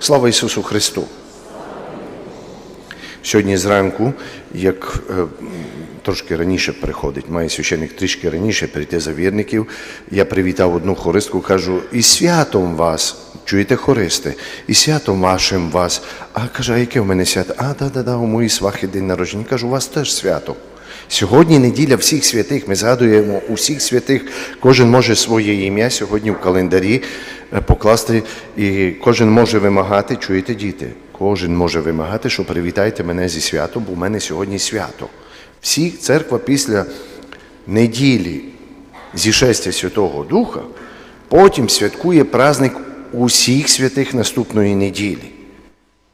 Слава Ісусу Христу! Сьогодні зранку, як е, трошки раніше приходить, має священник трішки раніше прийти за вірників, я привітав одну хористку, кажу, і святом вас, чуєте хористи, і святом вашим вас. А каже, а яке в мене свято? А, да-да-да, у моїй свахи день народження. Кажу, у вас теж свято. Сьогодні неділя всіх святих. Ми згадуємо усіх святих. Кожен може своє ім'я сьогодні в календарі е, покласти, і кожен може вимагати, чуєте, діти? Кожен може вимагати, що привітайте мене зі святом, бо в мене сьогодні свято. Всі церква після неділі зішестя Святого Духа потім святкує праздник усіх святих наступної неділі.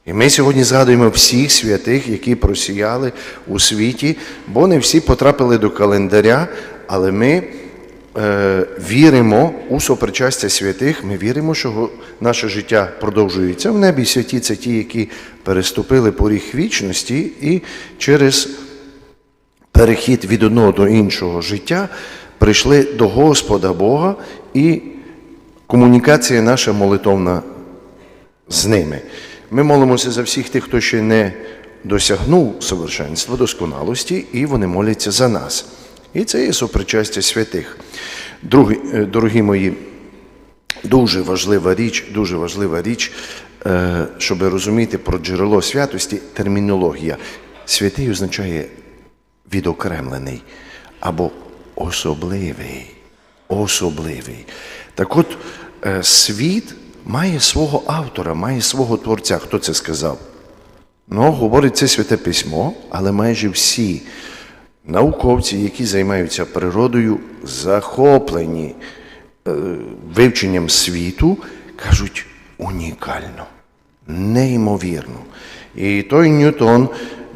І ми сьогодні згадуємо всіх святих, які просіяли у світі, бо не всі потрапили до календаря, але ми е, віримо у сопричастя святих, ми віримо, що наше життя продовжується в небі. Святі це ті, які переступили поріг вічності і через перехід від одного до іншого життя прийшли до Господа Бога і комунікація наша молитовна з ними. Ми молимося за всіх тих, хто ще не досягнув совершенства, досконалості, і вони моляться за нас. І це є сопричастя святих. Другі, е, дорогі мої, дуже важлива річ, дуже важлива річ, е, щоб розуміти про джерело святості, термінологія. Святий означає відокремлений або особливий. Особливий. Так от, е, світ має свого автора, має свого творця. Хто це сказав? Ну, говорить це святе письмо, але майже всі науковці, які займаються природою, захоплені е, вивченням світу, кажуть унікально, неймовірно. І той Ньютон,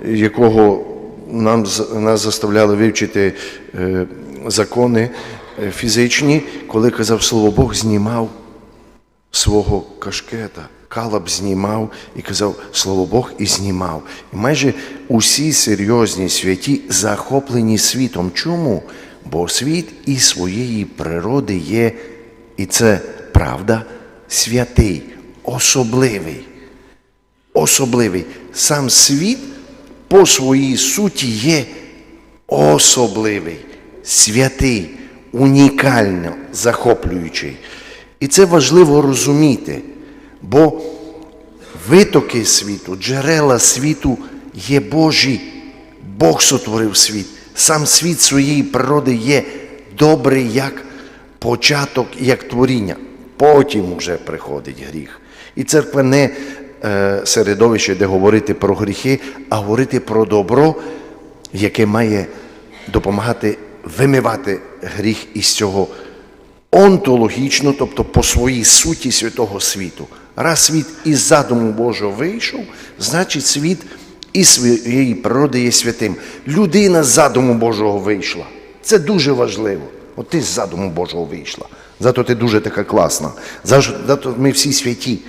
якого нам, нас заставляли вивчити е, закони е, фізичні, коли казав слово Бог, знімав свого кашкета. Калаб знімав і казав слово Бог і знімав. І майже усі серйозні святі захоплені світом. Чому? Бо світ із своєї природи є, і це правда, святий, особливий. Особливий. Сам світ по своїй суті є особливий, святий, унікально захоплюючий. І це важливо розуміти, бо витоки світу, джерела світу є Божі. Бог сотворив світ. Сам світ своєї природи є добрий як початок, як творіння. Потім вже приходить гріх. І церква не е, середовище, де говорити про гріхи, а говорити про добро, яке має допомагати вимивати гріх із цього онтологічно, тобто по своїй суті святого світу. Раз світ із задуму Божого вийшов, значить світ із своєї природи є святим. Людина з задуму Божого вийшла. Це дуже важливо. От ти з задуму Божого вийшла. Зато ти дуже така класна. Зато ми всі святі.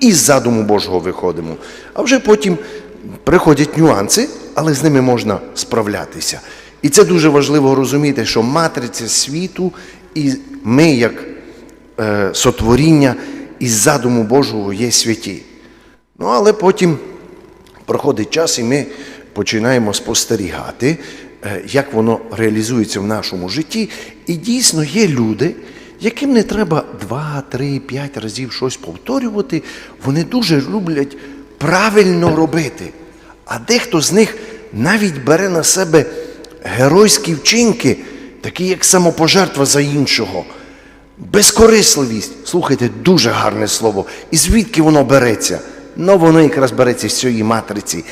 Із задуму Божого виходимо. А вже потім приходять нюанси, але з ними можна справлятися. І це дуже важливо розуміти, що матриця світу, і ми, як е, сотворіння, із задуму Божого є святі. Ну, але потім проходить час, і ми починаємо спостерігати, е, як воно реалізується в нашому житті. І дійсно є люди, яким не треба два, три, п'ять разів щось повторювати, вони дуже люблять правильно робити. А дехто з них навіть бере на себе геройські вчинки, такі як самопожертва за іншого. Безкорисливість, слухайте, дуже гарне слово. І звідки воно береться? Ну, воно якраз береться з цієї матриці.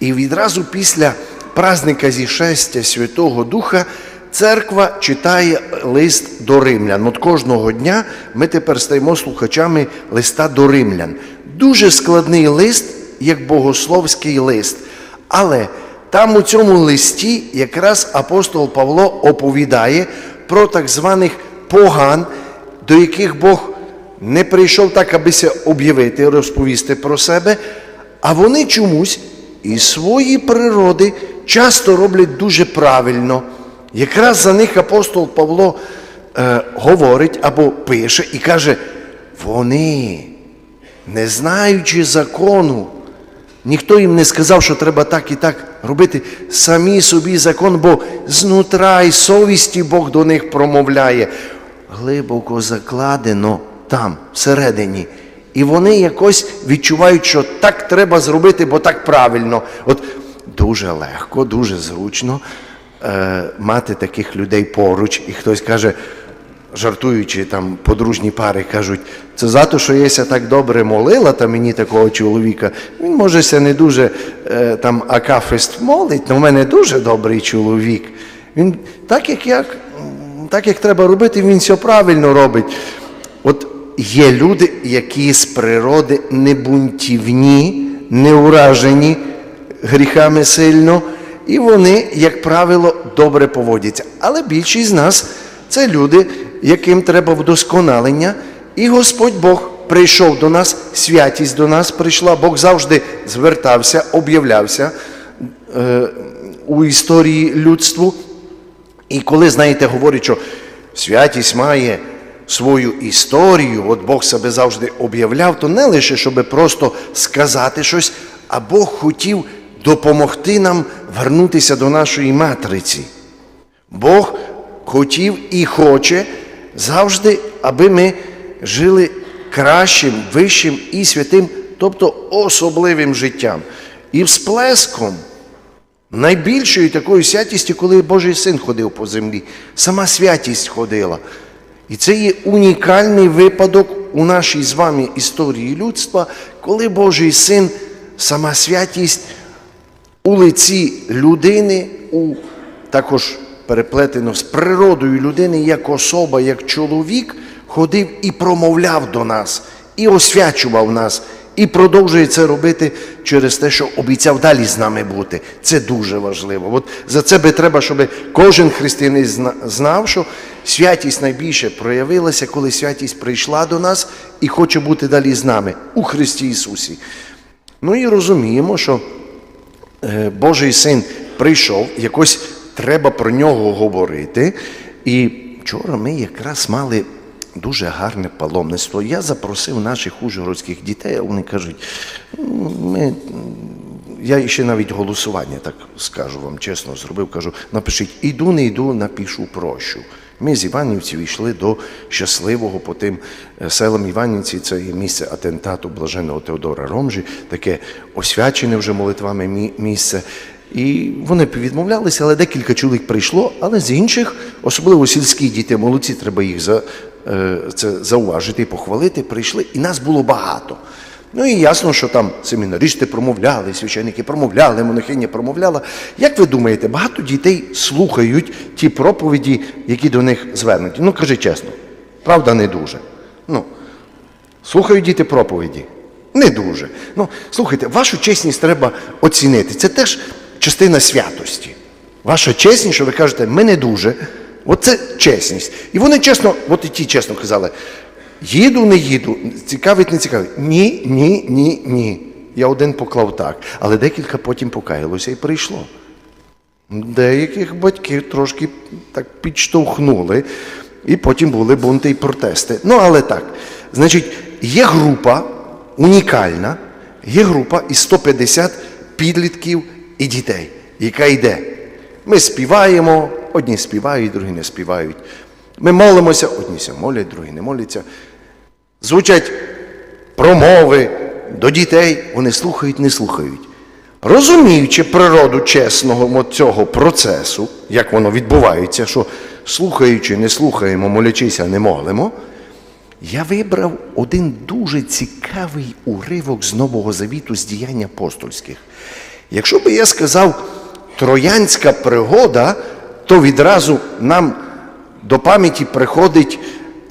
І відразу після праздника зішестя Святого Духа церква читає лист до римлян. От кожного дня ми тепер стаємо слухачами листа до римлян. Дуже складний лист, як богословський лист. Але там у цьому листі якраз апостол Павло оповідає про так званих поган, до яких Бог не прийшов так, абися об'явити, розповісти про себе, а вони чомусь із своєї природи часто роблять дуже правильно. Якраз за них апостол Павло е, говорить або пише і каже, вони не знаючи закону. Ніхто їм не сказав, що треба так і так робити. Самі собі закон, бо знутра і совісті Бог до них промовляє. Глибоко закладено там, всередині. І вони якось відчувають, що так треба зробити, бо так правильно. От дуже легко, дуже зручно е, мати таких людей поруч, і хтось каже, жартуючи, там подружні пари кажуть, це за те, що Єся так добре молила та мені такого чоловіка. Він може ся не дуже е, там акафист молить, але в мене дуже добрий чоловік. Він так, як як, так, як треба робити, він все правильно робить. От є люди, які з природи не бунтівні, не уражені гріхами сильно, і вони, як правило, добре поводяться. Але більшість з нас це люди, яким треба вдосконалення, і Господь Бог прийшов до нас, святість до нас прийшла. Бог завжди звертався, об'являвся е, у історії людству. І коли, знаєте, говорять, що святість має свою історію, от Бог себе завжди об'являв, то не лише, щоб просто сказати щось, а Бог хотів допомогти нам вернутися до нашої матриці. Бог хотів і хоче завжди, аби ми жили кращим, вищим і святим, тобто особливим життям. І всплеском найбільшою такою святістю, коли Божий син ходив по землі, сама святість ходила. І це є унікальний випадок у нашій з вами історії людства, коли Божий син, сама святість у лиці людини, у також переплетено з природою людини, як особа, як чоловік, ходив і промовляв до нас, і освячував нас, і продовжує це робити через те, що обіцяв далі з нами бути. Це дуже важливо. От за це би треба, щоб кожен християнин знав, що святість найбільше проявилася, коли святість прийшла до нас і хоче бути далі з нами у Христі Ісусі. Ну і розуміємо, що е, Божий син прийшов, якось треба про нього говорити. І вчора ми якраз мали дуже гарне паломництво. Я запросив наших ужгородських дітей, вони кажуть, «Ну, ми. Я ще навіть голосування, так скажу вам чесно, зробив. Кажу, напишіть, іду, не йду, напишу прощу. Ми з Іванівців йшли до щасливого по тим е, селам Іванівці, це є місце атентату блаженого Теодора Ромжі, таке освячене вже молитвами місце. І вони відмовлялися, але декілька чоловік прийшло, але з інших, особливо сільські діти, молодці, треба їх за, е, це зауважити і похвалити, прийшли, і нас було багато. Ну і ясно, що там семінаристи промовляли, священники промовляли, монахиня промовляла. Як ви думаєте, багато дітей слухають ті проповіді, які до них звернуті? Ну, кажи чесно, правда, не дуже. Ну, слухають діти проповіді? Не дуже. Ну, слухайте, вашу чесність треба оцінити. Це теж частина святості. Ваша чесність, що ви кажете, ми не дуже. От це чесність. І вони чесно, от і ті чесно казали, їду, не їду, цікавить, не цікавить. Ні, ні, ні, ні. Я один поклав так, але декілька потім покаялося і прийшло. Деяких батьків трошки так підштовхнули, і потім були бунти і протести. Ну, але так. Значить, є група унікальна, є група із 150 підлітків і дітей, яка йде. Ми співаємо, одні співають, другі не співають. Ми молимося, одні се молять, другі не моляться. Звучать промови до дітей, вони слухають, не слухають. Розуміючи природу чесного цього процесу, як воно відбувається, що слухаючи, не слухаємо, молячися, не молимо, я вибрав один дуже цікавий уривок з Нового Завіту з діянь апостольських. Якщо би я сказав троянська пригода, то відразу нам до пам'яті приходить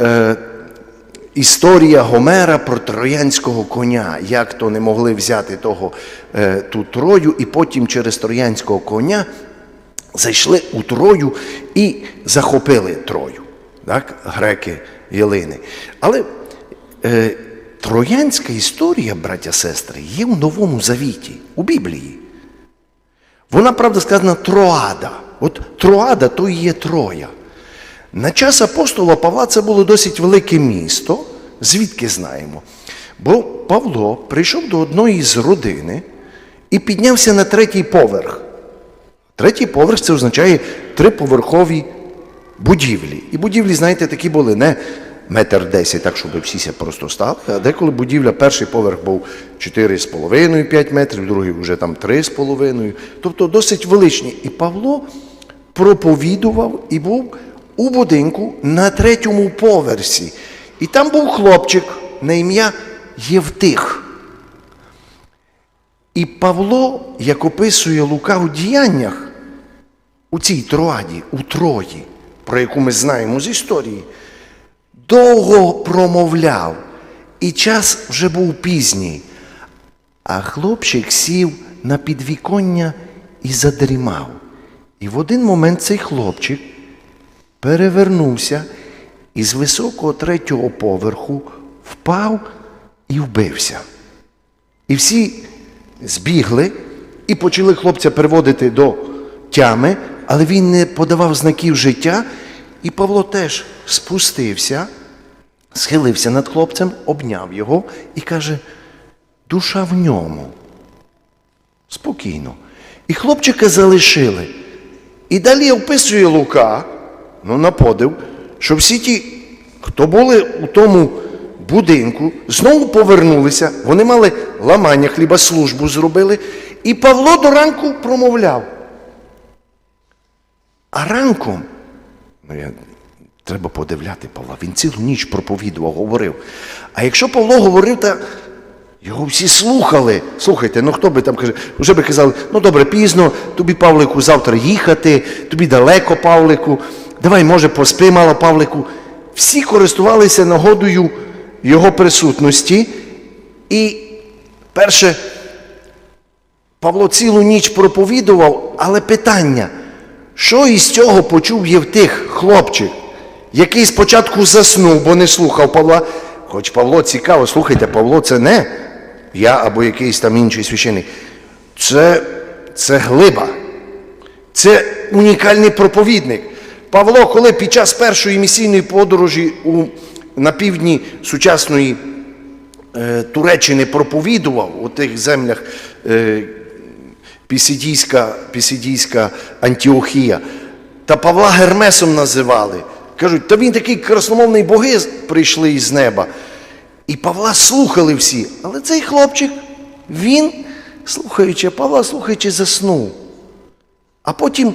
е, історія Гомера про троянського коня, як то не могли взяти того, е, ту трою, і потім через троянського коня зайшли у Трою і захопили Трою, так? греки Єлини. Але е, троянська історія, браття сестри, є у Новому Завіті, у Біблії. Вона, правда, сказана Троада. От Троада то і є Троя. На час апостола Павла це було досить велике місто, звідки знаємо. Бо Павло прийшов до одної з родини і піднявся на третій поверх. Третій поверх це означає триповерхові будівлі. І будівлі, знаєте, такі були не метр десять, так, щоб всі просто стали. А деколи будівля, перший поверх був 4,5-5 метрів, другий вже там 3,5. Тобто досить величні. І Павло проповідував і був у будинку на третьому поверсі. І там був хлопчик на ім'я Євтих. І Павло, як описує Лука у діяннях, у цій троаді, у Трої, про яку ми знаємо з історії, довго промовляв, і час вже був пізній. А хлопчик сів на підвіконня і задрімав. І в один момент цей хлопчик перевернувся і з високого третього поверху впав і вбився. І всі збігли і почали хлопця приводити до тями, але він не подавав знаків життя. І Павло теж спустився, схилився над хлопцем, обняв його і каже: душа в ньому. Спокійно. І хлопчика залишили. І далі описує Лука, ну на подив, що всі ті, хто були у тому будинку, знову повернулися, вони мали ламання хліба, службу зробили. І Павло до ранку промовляв. А ранком, ну я, треба подивляти Павла, він цілу ніч проповідував, говорив. А якщо Павло говорив, то його всі слухали. Слухайте, ну хто би там каже, вже би казали, ну добре, пізно, тобі, Павлику, завтра їхати, тобі далеко, Павлику, давай, може, поспи мало, Павлику. Всі користувалися нагодою його присутності. І перше, Павло цілу ніч проповідував, але питання, що із цього почув Євтих, хлопчик, який спочатку заснув, бо не слухав Павла. Хоч Павло цікаво, слухайте, Павло це не я або якийсь там інший священик. Це, це глиба. Це унікальний проповідник. Павло, коли під час першої місійної подорожі у, на півдні сучасної е, Туреччини проповідував у тих землях е, Пісидійська, Пісидійська Антіохія, та Павла Гермесом називали. Кажуть, та він такий красномовний боги прийшли із неба. І Павла слухали всі. Але цей хлопчик, він, слухаючи Павла, слухаючи, заснув. А потім,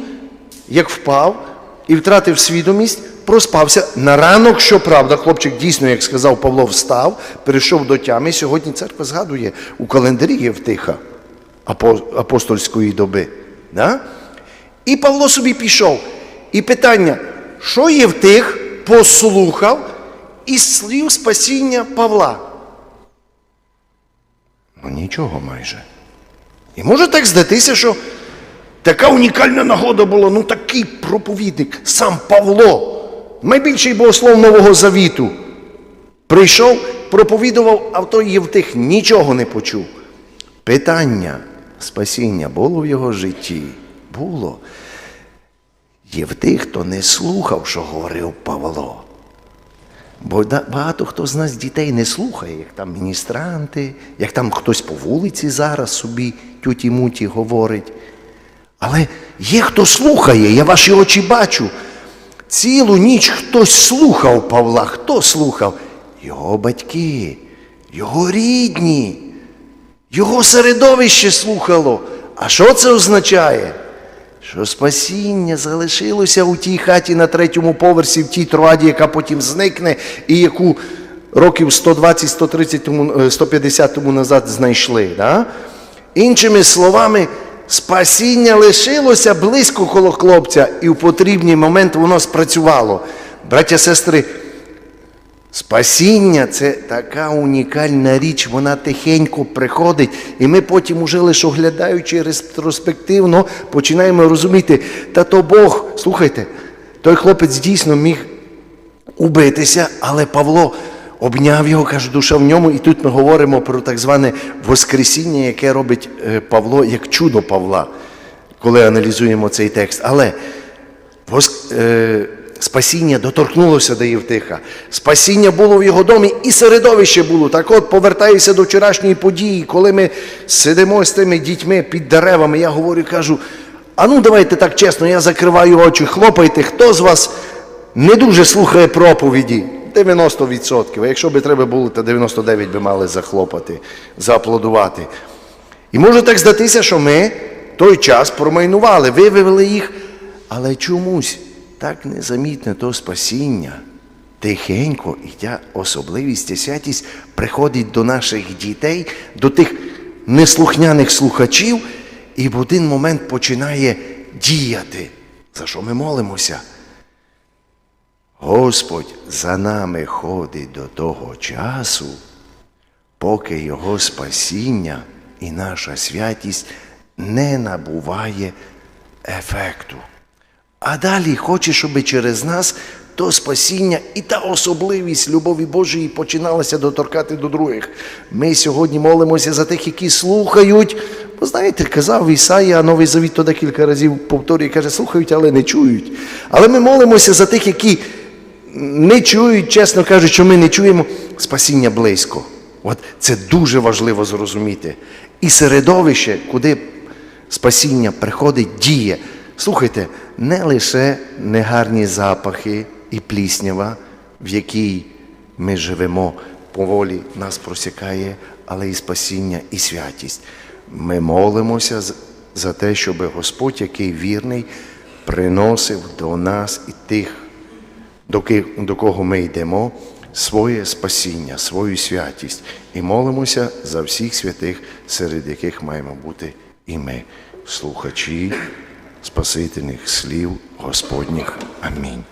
як впав і втратив свідомість, проспався. На ранок, щоправда, хлопчик дійсно, як сказав Павло, встав, перейшов до тями. Сьогодні церква згадує у календарі Євтиха апо- апостольської доби. Да? І Павло собі пішов. І питання, що Євтих послухав із слів спасіння Павла? Ну нічого майже. І може так здатися, що така унікальна нагода була, ну такий проповідник, сам Павло, найбільший богослов Нового Завіту. Прийшов, проповідував, а в той Євтих нічого не почув. Питання спасіння було в його житті? Було. Євтих, хто не слухав, що говорив Павло. Бо багато хто з нас дітей не слухає, як там міністранти, як там хтось по вулиці зараз собі тюті-муті говорить. Але є хто слухає, я ваші очі бачу. Цілу ніч хтось слухав Павла. Хто слухав? Його батьки, його рідні, його середовище слухало. А що це означає? Що спасіння залишилося у тій хаті на третьому поверсі, в тій троаді, яка потім зникне, і яку років 120-130 тому, е, 150 тому назад знайшли. Да? Іншими словами, спасіння лишилося близько коло хлопця, і в потрібний момент воно спрацювало. Браття, сестри, Спасіння це така унікальна річ, вона тихенько приходить, і ми потім, уже лише оглядаючи ретроспективно, починаємо розуміти, та то Бог, слухайте, той хлопець дійсно міг убитися, але Павло обняв його, каже, душа в ньому. І тут ми говоримо про так зване Воскресіння, яке робить е, Павло як чудо Павла, коли аналізуємо цей текст. Але воск- е, спасіння доторкнулося до Євтиха. Спасіння було в його домі і середовище було. Так от повертаюся до вчорашньої події, коли ми сидимо з тими дітьми під деревами. Я говорю, кажу, а ну давайте так чесно, я закриваю очі, хлопайте, хто з вас не дуже слухає проповіді? 90%. А якщо би треба було, то 99 би мали захлопати, зааплодувати. І може так здатися, що ми той час промайнували, вивели їх, але чомусь так незамітне то спасіння. Тихенько, і ця особливість і святість приходить до наших дітей, до тих неслухняних слухачів, і в один момент починає діяти. За що ми молимося? Господь за нами ходить до того часу, поки Його спасіння і наша святість не набуває ефекту. А далі хоче, щоб через нас то спасіння і та особливість любові Божої починалася доторкати до других. Ми сьогодні молимося за тих, які слухають. Бо знаєте, казав Ісаїя, Новий Завіт то декілька разів повторює, каже, слухають, але не чують. Але ми молимося за тих, які не чують, чесно кажучи, що ми не чуємо спасіння близько. От це дуже важливо зрозуміти. І середовище, куди спасіння приходить, діє. Слухайте, не лише негарні запахи і пліснява, в якій ми живемо, поволі нас просікає, але і спасіння, і святість. Ми молимося за те, щоб Господь, який вірний, приносив до нас і тих, до кого ми йдемо, своє спасіння, свою святість. І молимося за всіх святих, серед яких маємо бути і ми, слухачі Спасительних слів Господніх. Амінь.